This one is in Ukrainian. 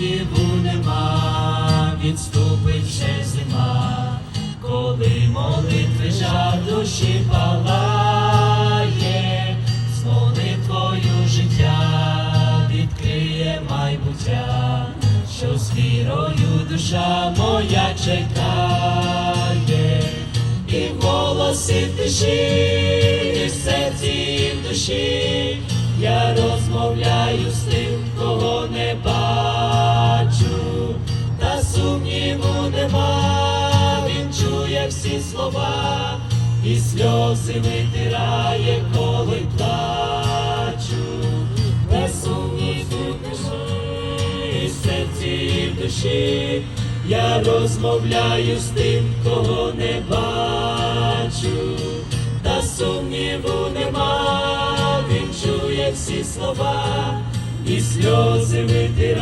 сумніву нема, відступить вже зима, коли молитви жар душі палає, з молитвою життя відкриє майбуття, що з вірою душа моя чекає, і в голосі тиші, і в серці, і в душі, нема, він чує всі слова, і сльози витирає, коли плачу, без сумніву і серці, і в душі, я розмовляю з тим, кого не бачу, та сумніву нема, він чує всі слова, і сльози витирає.